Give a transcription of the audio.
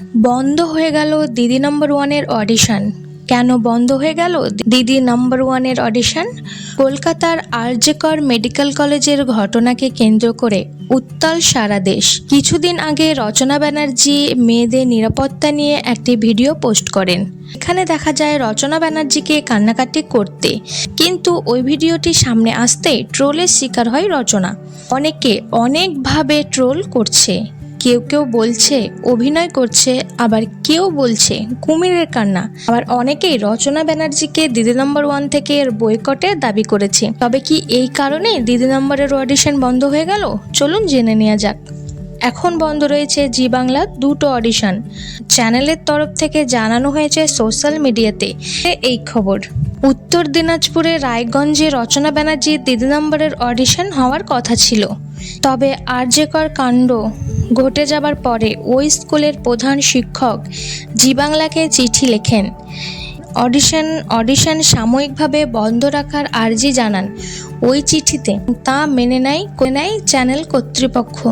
বন্ধ হয়ে গেল দিদি নাম্বার ওয়ানের অডিশন। কেন বন্ধ হয়ে গেল দিদি নাম্বার ওয়ানের অডিশন? কলকাতার আরজেকর মেডিকেল কলেজের ঘটনাকে কেন্দ্র করে উত্তাল সারা দেশ। কিছুদিন আগে রচনা ব্যানার্জি মেয়েদের নিরাপত্তা নিয়ে একটি ভিডিও পোস্ট করেন। এখানে দেখা যায় রচনা ব্যানার্জিকে কান্নাকাটি করতে। কিন্তু ওই ভিডিওটি সামনে আসতেই ট্রোলের শিকার হয় রচনা। অনেকে অনেকভাবে ট্রোল করছে। কেউ কেউ বলছে, অভিনয় করছে, আবার কেউ বলছে, কুমিরের কান্না। আবার অনেকেই রচনা ব্যানার্জিকে দিদি নম্বর ওয়ান থেকে এর বয়কটের দাবি করেছে। তবে কি এই কারণে দিদি নম্বরের অডিশন বন্ধ হয়ে গেল? চলুন জেনে নেওয়া যাক। এখন বন্ধ রয়েছে জি বাংলা দুটো অডিশন। চ্যানেলের তরফ থেকে জানানো হয়েছে সোশ্যাল মিডিয়াতে এই খবর। উত্তর দিনাজপুরে রায়গঞ্জে রচনা ব্যানার্জির দিদি নম্বরের অডিশন হওয়ার কথা ছিল। তবে আর্যকর কাণ্ড ঘটে যাবার পরে ওই স্কুলের প্রধান শিক্ষক জিবাংলাকে চিঠি লেখেন। অডিশন অডিশন সাময়িকভাবে বন্ধ রাখার আর্জি জানান। ওই চিঠিতে তা মেনে নেয় নেয় চ্যানেল কর্তৃপক্ষ।